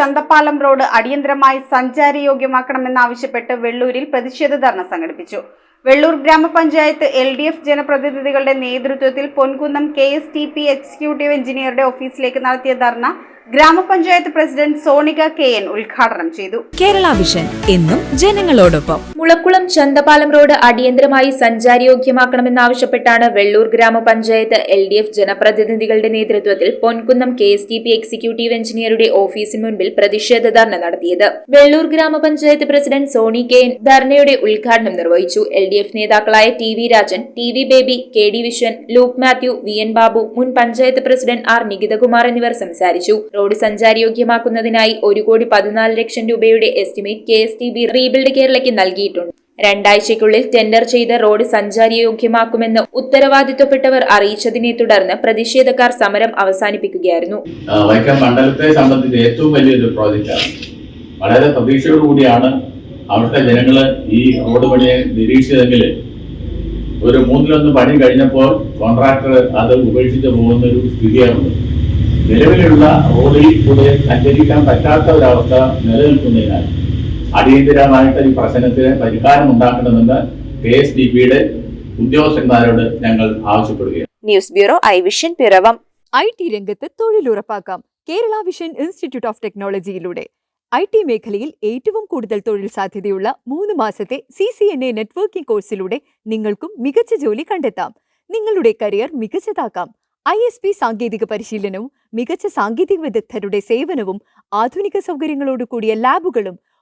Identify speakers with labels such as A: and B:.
A: Chanthappalam road അടിയന്തരമായി സഞ്ചാരയോഗ്യമാക്കണമെന്നാവശ്യപ്പെട്ട് വെള്ളൂരിൽ പ്രതിഷേധ ധർണ സംഘടിപ്പിച്ചു. വെള്ളൂർ ഗ്രാമപഞ്ചായത്ത് എൽ ഡി എഫ് ജനപ്രതിനിധികളുടെ നേതൃത്വത്തിൽ Ponkunnam K S T P executive എഞ്ചിനീയറുടെ ഓഫീസിലേക്ക് നടത്തിയ ധർണ ഗ്രാമപഞ്ചായത്ത് പ്രസിഡന്റ് സോണിക കെ എൻ ഉദ്ഘാടനം ചെയ്തു.
B: കേരള വിഷൻ എന്നും ജനങ്ങളോടൊപ്പം.
C: മുളക്കുളം ചന്തപാലം റോഡ് അടിയന്തരമായി സഞ്ചാരയോഗ്യമാക്കണമെന്നാവശ്യപ്പെട്ടാണ് വെള്ളൂർ ഗ്രാമപഞ്ചായത്ത് എൽ ഡി എഫ് ജനപ്രതിനിധികളുടെ നേതൃത്വത്തിൽ Ponkunnam K S T P executive എഞ്ചിനീയറുടെ ഓഫീസിന് മുൻപിൽ പ്രതിഷേധ ധർണ നടത്തിയത്. വെള്ളൂർ ഗ്രാമപഞ്ചായത്ത് പ്രസിഡന്റ് സോണി കെ ധർണയുടെ ഉദ്ഘാടനം നിർവഹിച്ചു. എൽ ഡി എഫ് നേതാക്കളായ T V Rajan T V Baby K D Viswan Luke Mathew V N Babu മുൻ പഞ്ചായത്ത് പ്രസിഡന്റ് ആർ നികിതകുമാർ എന്നിവർ സംസാരിച്ചു. റോഡ് സഞ്ചാരയോഗ്യമാക്കുന്നതിനായി ഒരു കോടി പതിനാല് ലക്ഷം രൂപയുടെ estimate K S T B rebuild കേരളയ്ക്ക് നൽകിയിട്ടുണ്ട്. രണ്ടാഴ്ചയ്ക്കുള്ളിൽ ടെൻഡർ ചെയ്ത റോഡ് സഞ്ചാരയോഗ്യമാക്കുമെന്ന് ഉത്തരവാദിത്വപ്പെട്ടവർ അറിയിച്ചതിനെ തുടർന്ന് പ്രതിഷേധക്കാർ സമരം അവസാനിപ്പിക്കുകയായിരുന്നു.
D: വൈക്കം മണ്ഡലത്തെ സംബന്ധിച്ച് ഏറ്റവും വലിയൊരു പ്രോജക്റ്റാണ്. വളരെ പ്രതീക്ഷയോടുകൂടിയാണ് അവിടുത്തെ ജനങ്ങൾ ഈ റോഡ് പണിയെ നിരീക്ഷിച്ചതെങ്കിൽ ഒരു മൂന്നിലൊന്ന് പണി കഴിഞ്ഞപ്പോൾ കോൺട്രാക്ടർ അത് ഉപേക്ഷിച്ച് പോകുന്ന ഒരു സ്ഥിതിയാണ് നിലവിലുള്ള റോഡിൽ കൂടെ സഞ്ചരിക്കാൻ പറ്റാത്ത ഒരവസ്ഥ നിലനിൽക്കുന്നതിനാൽ അടിയന്തരമായിട്ട് ഈ പ്രശ്നത്തിന് പരിഹാരം ഉണ്ടാക്കണമെന്ന് കെ എസ് ഡി പിയുടെ ഉദ്യോഗസ്ഥന്മാരോട് ഞങ്ങൾ ആവശ്യപ്പെടുകയാണ്.
C: News bureau I vision Piravom.
E: I T രംഗത്ത് തൊഴിലുറപ്പാക്കാം കേരള വിഷൻ ഇൻസ്റ്റിറ്റ്യൂട്ട് ഓഫ് ടെക്നോളജിയിലൂടെ. ഐ ടി മേഖലയിൽ ഏറ്റവും കൂടുതൽ തൊഴിൽ സാധ്യതയുള്ള മൂന്ന് മാസത്തെ C C N A networking കോഴ്സിലൂടെ നിങ്ങൾക്കും മികച്ച ജോലി കണ്ടെത്താം. നിങ്ങളുടെ കരിയർ മികച്ചതാക്കാം. ഐ എസ് പി സാങ്കേതിക പരിശീലനവും മികച്ച സാങ്കേതിക വിദഗ്ധരുടെ സേവനവും ആധുനിക സൗകര്യങ്ങളോടുകൂടിയ ലാബുകളും